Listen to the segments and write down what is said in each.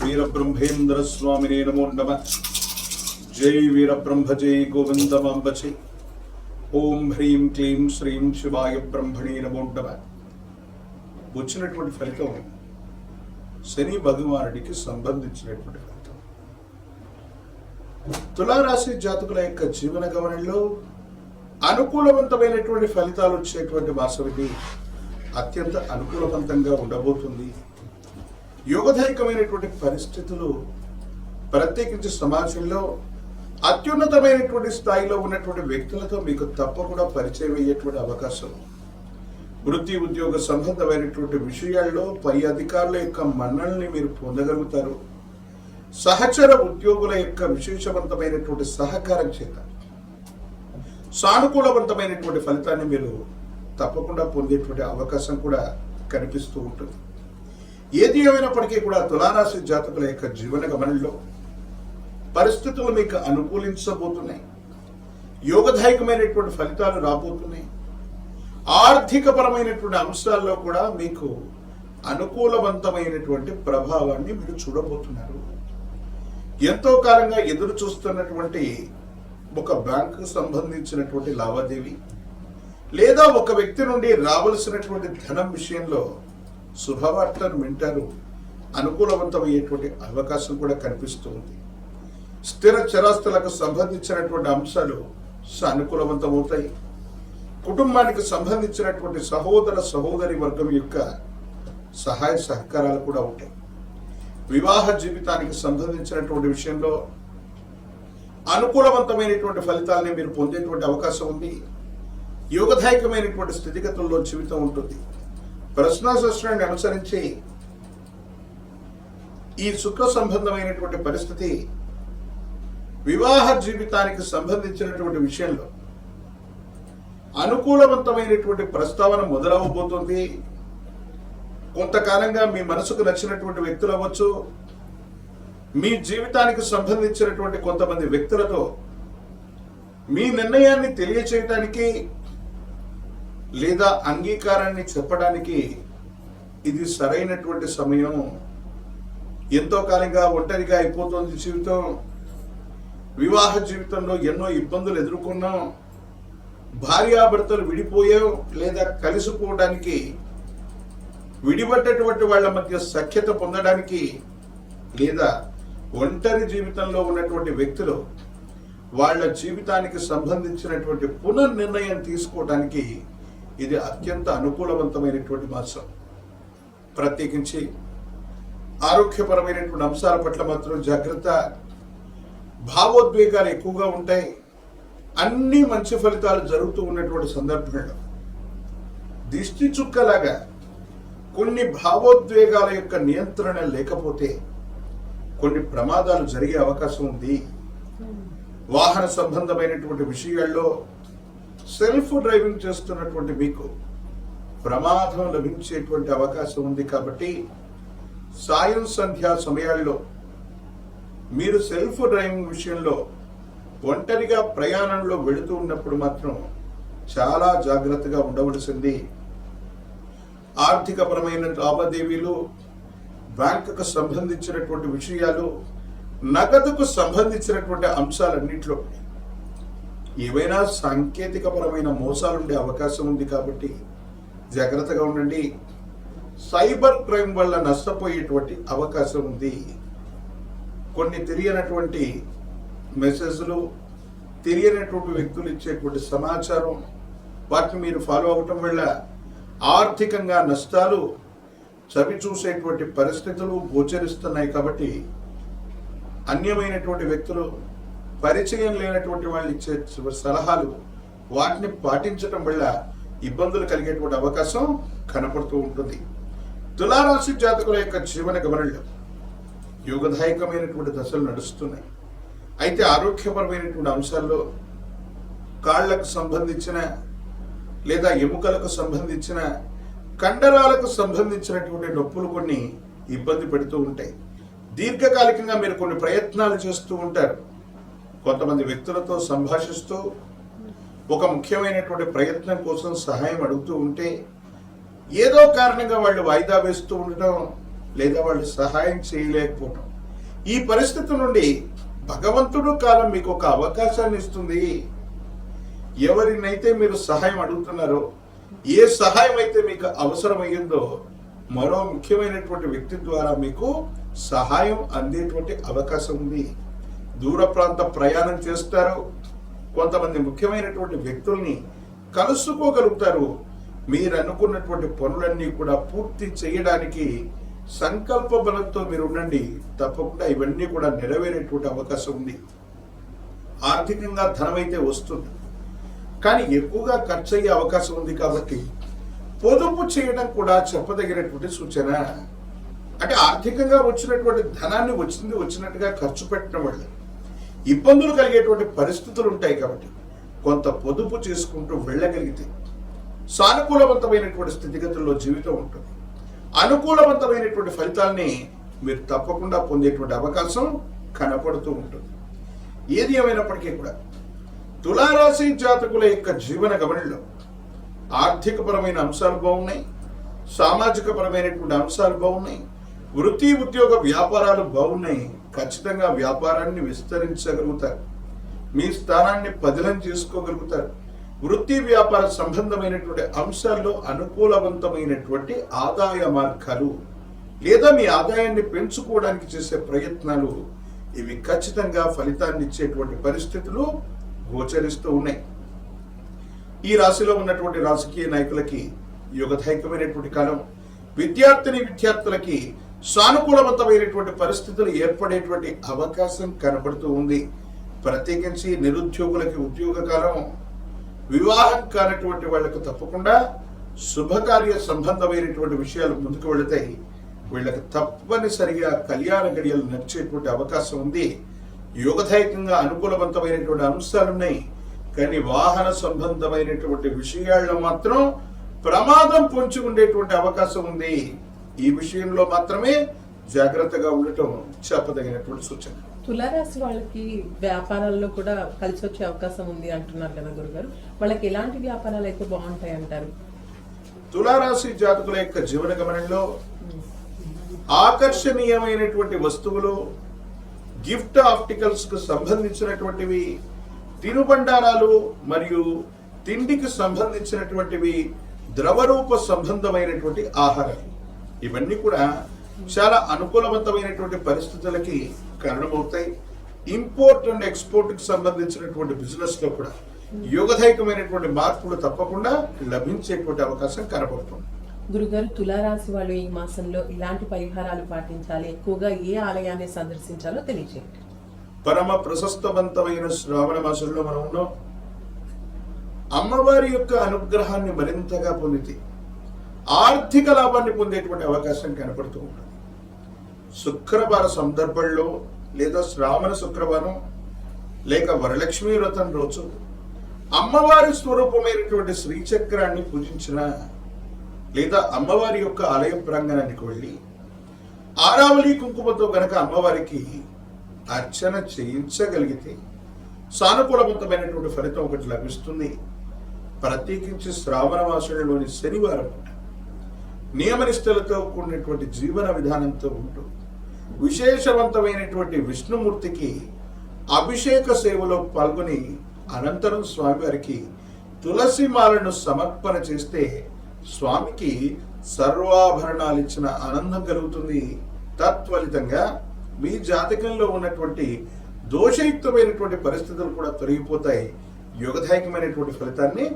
వీరబ్రహ్మేంద్ర స్వామినే నమో నమ. జై వీరబ్రహ్మ జై గోవిందమాంబ ఓం హ్రీం క్లీం శ్రీం శివాయ బ్రహ్మణే నమో నమ. వచ్చినటువంటి ఫలితం శని భగవానుడికి సంబంధించినటువంటి ఫలితం. తులారాశి జాతకుల యొక్క జీవన గమనంలో అనుకూలవంతమైనటువంటి ఫలితాలు వచ్చేటువంటి మాసం ఇది అత్యంత అనుకూలవంతంగా ఉండబోతుంది. యోగదాయకమైనటువంటి పరిస్థితులు ప్రత్యేకించి సమాజంలో అత్యున్నతమైనటువంటి స్థాయిలో ఉన్నటువంటి వ్యక్తులతో మీకు తప్పకుండా పరిచయం అయ్యేటువంటి అవకాశం. వృత్తి ఉద్యోగ సంబంధమైనటువంటి విషయాల్లో పై అధికారుల యొక్క మన్నల్ని మీరు పొందగలుగుతారు. సహచర ఉద్యోగుల యొక్క విశేషవంతమైనటువంటి సహకారం చేత సానుకూలవంతమైనటువంటి ఫలితాన్ని మీరు తప్పకుండా పొందేటువంటి అవకాశం కూడా కనిపిస్తూ ఉంటుంది. ఏది ఏమైనప్పటికీ కూడా తులారాశి జాతకుల యొక్క జీవన గమనంలో పరిస్థితులు మీకు అనుకూలించబోతున్నాయి. యోగదాయకమైనటువంటి ఫలితాలు రాబోతున్నాయి. ఆర్థికపరమైనటువంటి అంశాల్లో కూడా మీకు అనుకూలవంతమైనటువంటి ప్రభావాన్ని మీరు చూడబోతున్నారు. ఎంతో కాలంగా ఎదురు చూస్తున్నటువంటి ఒక బ్యాంకుకు సంబంధించినటువంటి లావాదేవీ లేదా ఒక వ్యక్తి నుండి రావలసినటువంటి ధనం విషయంలో శుభవార్తను వింటారు. అనుకూలవంతమయ్యేటువంటి అవకాశం కూడా కనిపిస్తూ ఉంది. స్థిర చరాస్తులకు సంబంధించినటువంటి అంశాలు సానుకూలవంతమవుతాయి. కుటుంబానికి సంబంధించినటువంటి సహోదర సహోదరి వర్గం యొక్క సహాయ సహకారాలు కూడా ఉంటాయి. వివాహ జీవితానికి సంబంధించినటువంటి విషయంలో అనుకూలవంతమైనటువంటి ఫలితాలని మీరు పొందేటువంటి అవకాశం ఉంది. యోగదాయకమైనటువంటి స్థితిగతుల్లో జీవితం ఉంటుంది. ప్రశ్నాశాస్త్రాన్ని అనుసరించి ఈ సుఖ సంబంధమైనటువంటి పరిస్థితి వివాహ జీవితానికి సంబంధించినటువంటి విషయంలో అనుకూలవంతమైనటువంటి ప్రస్తావన మొదలవబోతుంది కొంతకాలంగా మీ మనసుకు నచ్చినటువంటి వ్యక్తులు అవ్వచ్చు. మీ జీవితానికి సంబంధించినటువంటి కొంతమంది వ్యక్తులతో మీ నిర్ణయాన్ని తెలియచేయటానికి లేదా అంగీకారాన్ని చెప్పడానికి ఇది సరైనటువంటి సమయం. ఎంతో కాలంగా ఒంటరిగా అయిపోతుంది జీవితం. వివాహ జీవితంలో ఎన్నో ఇబ్బందులు ఎదుర్కొన్నాం. భార్యాభర్తలు విడిపోయాం లేదా కలిసిపోవడానికి విడిపడ్డటువంటి వాళ్ళ మధ్య సఖ్యత పొందడానికి లేదా ఒంటరి జీవితంలో ఉన్నటువంటి వ్యక్తులు వాళ్ళ జీవితానికి సంబంధించినటువంటి పునర్నిర్ణయం తీసుకోవడానికి ఇది అత్యంత అనుకూలవంతమైనటువంటి మాసం ప్రత్యేకించి ఆరోగ్యపరమైనటువంటి అంశాల పట్ల మాత్రం జాగ్రత్త. భావోద్వేగాలు ఎక్కువగా ఉంటాయి. అన్ని మంచి ఫలితాలు జరుగుతూ ఉన్నటువంటి సందర్భంలో దిష్టి చుక్కలాగా కొన్ని భావోద్వేగాల యొక్క నియంత్రణ లేకపోతే కొన్ని ప్రమాదాలు జరిగే అవకాశం ఉంది. వాహన సంబంధమైనటువంటి విషయాల్లో సెల్ఫ్ డ్రైవింగ్ చేస్తున్నటువంటి మీకు ప్రమాదం లభించేటువంటి అవకాశం ఉంది కాబట్టి సాయం సంధ్యా సమయాల్లో మీరు సెల్ఫ్ డ్రైవింగ్ విషయంలో ఒంటరిగా ప్రయాణంలో వెళుతూ ఉన్నప్పుడు మాత్రం చాలా జాగ్రత్తగా ఉండవలసింది. ఆర్థికపరమైన లావాదేవీలు బ్యాంకుకు సంబంధించినటువంటి విషయాలు నగదుకు సంబంధించినటువంటి అంశాలన్నింటిలో ఏవైనా సాంకేతికపరమైన మోసాలు ఉండే అవకాశం ఉంది కాబట్టి జాగ్రత్తగా ఉండండి. సైబర్ క్రైమ్ వల్ల నష్టపోయేటువంటి అవకాశం ఉంది. కొన్ని తెలియనటువంటి మెసేజ్లు తెలియనటువంటి వ్యక్తులు ఇచ్చేటువంటి సమాచారం వాటిని మీరు ఫాలో అవ్వటం వల్ల ఆర్థికంగా నష్టాలు చవి చూసేటువంటి పరిస్థితులు గోచరిస్తున్నాయి కాబట్టి అన్యమైనటువంటి వ్యక్తులు పరిచయం లేనటువంటి వాళ్ళు ఇచ్చే సలహాలు వాటిని పాటించడం వల్ల ఇబ్బందులు కలిగేటువంటి అవకాశం కనపడుతూ ఉంటుంది. తులారాశి జాతకుల యొక్క జీవన గమనంలో యోగదాయకమైనటువంటి దశలు నడుస్తున్నాయి. అయితే ఆరోగ్యపరమైనటువంటి అంశాల్లో కాళ్ళకు సంబంధించిన లేదా ఎముకలకు సంబంధించిన కండరాలకు సంబంధించినటువంటి నొప్పులు కొన్ని ఇబ్బంది పెడుతూ ఉంటాయి. దీర్ఘకాలికంగా మీరు కొన్ని ప్రయత్నాలు చేస్తూ ఉంటారు. కొంతమంది వ్యక్తులతో సంభాషిస్తూ ఒక ముఖ్యమైనటువంటి ప్రయత్నం కోసం సహాయం అడుగుతూ ఉంటే ఏదో కారణంగా వాళ్ళు వాయిదా వేస్తూ ఉండటం లేదా వాళ్ళు సహాయం చేయలేకపోవటం. ఈ పరిస్థితి నుండి భగవంతుడు కాలం మీకు ఒక అవకాశాన్ని ఇస్తుంది. ఎవరినైతే మీరు సహాయం అడుగుతున్నారో ఏ సహాయం అయితే మీకు అవసరమయ్యిందో మరో ముఖ్యమైనటువంటి వ్యక్తి ద్వారా మీకు సహాయం అందేటువంటి అవకాశం ఉంది. దూర ప్రాంత ప్రయాణం చేస్తారు. కొంతమంది ముఖ్యమైనటువంటి వ్యక్తుల్ని కలుసుకోగలుగుతారు. మీరు అనుకున్నటువంటి పనులన్నీ కూడా పూర్తి చేయడానికి సంకల్ప బలంతో మీరు ఉండండి తప్పకుండా ఇవన్నీ కూడా నెరవేరేటువంటి అవకాశం ఉంది. ఆర్థికంగా ధనమైతే వస్తుంది. కానీ ఎక్కువగా ఖర్చు అయ్యే అవకాశం ఉంది కాబట్టి పొదుపు చేయడం కూడా చెప్పదగినటువంటి సూచన. అంటే ఆర్థికంగా వచ్చినటువంటి ధనాన్ని వచ్చింది వచ్చినట్టుగా ఖర్చు పెట్టడం వల్ల ఇబ్బందులు కలిగేటువంటి పరిస్థితులు ఉంటాయి కాబట్టి కొంత పొదుపు చేసుకుంటూ వెళ్ళగలిగితే సానుకూలవంతమైనటువంటి స్థితిగతుల్లో జీవితం ఉంటుంది. అనుకూలవంతమైనటువంటి ఫలితాల్ని మీరు తప్పకుండా పొందేటువంటి అవకాశం కనపడుతూ ఉంటుంది. ఏది ఏమైనప్పటికీ కూడా తులారాశి జాతకుల యొక్క జీవన గమనంలో ఆర్థికపరమైన అంశాలు బాగున్నాయి. సామాజిక పరమైనటువంటి అంశాలు బాగున్నాయి. వృత్తి ఉద్యోగ వ్యాపారాలు బాగున్నాయి. ఖచ్చితంగా వ్యాపారాన్ని విస్తరించగలుగుతారు. మీ స్థానాన్ని పదిలం చేసుకోగలుగుతారు. వృత్తి వ్యాపార సంబంధమైనటువంటి అంశాల్లో అనుకూలవంతమైనటువంటి ఆదాయ మార్గాలు లేదా మీ ఆదాయాన్ని పెంచుకోవడానికి చేసే ప్రయత్నాలు ఇవి ఖచ్చితంగా ఫలితాన్ని ఇచ్చేటువంటి పరిస్థితులు గోచరిస్తూ ఉన్నాయి. ఈ రాశిలో ఉన్నటువంటి రాజకీయ నాయకులకి యుగధైకమైనటువంటి కాలం. విద్యార్థిని విద్యార్థులకి సానుకూలవంతమైనటువంటి పరిస్థితులు ఏర్పడేటువంటి అవకాశం కనబడుతూ ఉంది. ప్రత్యేకించి నిరుద్యోగులకి ఉద్యోగ కాలం వివాహం కానటువంటి వాళ్ళకు తప్పకుండా శుభకార్య సంబంధమైనటువంటి విషయాలు ముందుకు వెళతాయి వీళ్ళకి తప్పనిసరిగా కళ్యాణ గడియలు నడిచేటువంటి అవకాశం ఉంది. యోగదాయకంగా అనుకూలవంతమైనటువంటి అంశాలున్నాయి కానీ వాహన సంబంధమైనటువంటి విషయాల్లో మాత్రం ప్రమాదం పొంచి ఉండేటువంటి అవకాశం ఉంది. ఈ విషయంలో మాత్రమే జాగ్రత్తగా ఉండటం చెప్పదగినటువంటి సూచన. తులారాశి వాళ్ళకి వ్యాపారాల్లో కూడా కలిసి వచ్చే అవకాశం ఉంది అంటున్నారు కదా గురుగారు. వాళ్ళకి ఎలాంటి వ్యాపారాలు అయితే బాగుంటాయి అంటారు? తులారాశి జాతకుల యొక్క జీవన గమనంలో ఆకర్షణీయమైనటువంటి వస్తువులు గిఫ్ట్ ఆప్టికల్స్కు సంబంధించినటువంటివి తినుబండారాలు మరియు తిండికి సంబంధించినటువంటివి ద్రవరూప సంబంధమైనటువంటి ఆహారాలు. ఇవన్నీ కూడా చాలా అనుకూలవంతమైనటువంటి పరిస్థితులకి కారణమవుతాయి. ఇంపోర్ట్ అండ్ ఎక్స్పోర్ట్కి సంబంధించినటువంటి బిజినెస్లో కూడా యోగదాయకమైనటువంటి మార్పులు తప్పకుండా లభించేటువంటి అవకాశం కనబడుతుంది. గురుగారు తులారాశి వాళ్ళు ఈ మాసంలో ఇలాంటి పరిహారాలు పాటించాలి. ఎక్కువగా ఏ ఆలయాన్ని సందర్శించాలో తెలియజేయండి పరమ ప్రశస్తవంతమైన శ్రావణ మాసంలో మనం ఉన్నాం. అమ్మవారి యొక్క అనుగ్రహాన్ని మరింతగా పొందితే ఆర్థిక లాభాన్ని పొందేటువంటి అవకాశం కనపడుతూ ఉంటుంది. శుక్రవార సందర్భంలో లేదా శ్రావణ శుక్రవారం లేక వరలక్ష్మి వ్రతం రోజు అమ్మవారి స్వరూపమైనటువంటి శ్రీచక్రాన్ని పూజించిన లేదా అమ్మవారి యొక్క ఆలయ ప్రాంగణానికి వెళ్ళి ఆరావళి కుంకుమతో గనక అమ్మవారికి అర్చన చేయించగలిగితే సానుకూలవంతమైనటువంటి ఫలితం ఒకటి లభిస్తుంది. ప్రత్యేకించి శ్రావణ మాసంలోని శనివారం నియమనిష్టలతో కూడినటువంటి జీవన విధానంతో ఉంటూ విశేషవంతమైనటువంటి విష్ణుమూర్తికి అభిషేక సేవలో పాల్గొని అనంతరం స్వామివారికి తులసి మాలను సమర్పణ చేస్తే స్వామికి సర్వాభరణాలు ఇచ్చిన ఆనందం కలుగుతుంది. తత్ఫలితంగా మీ జాతకంలో ఉన్నటువంటి దోషయుక్తమైనటువంటి పరిస్థితులు కూడా తొలగిపోతాయి. యోగదాయకమైనటువంటి ఫలితాన్ని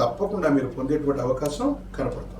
తప్పకుండా మీరు పొందేటువంటి అవకాశం కనపడుతుంది.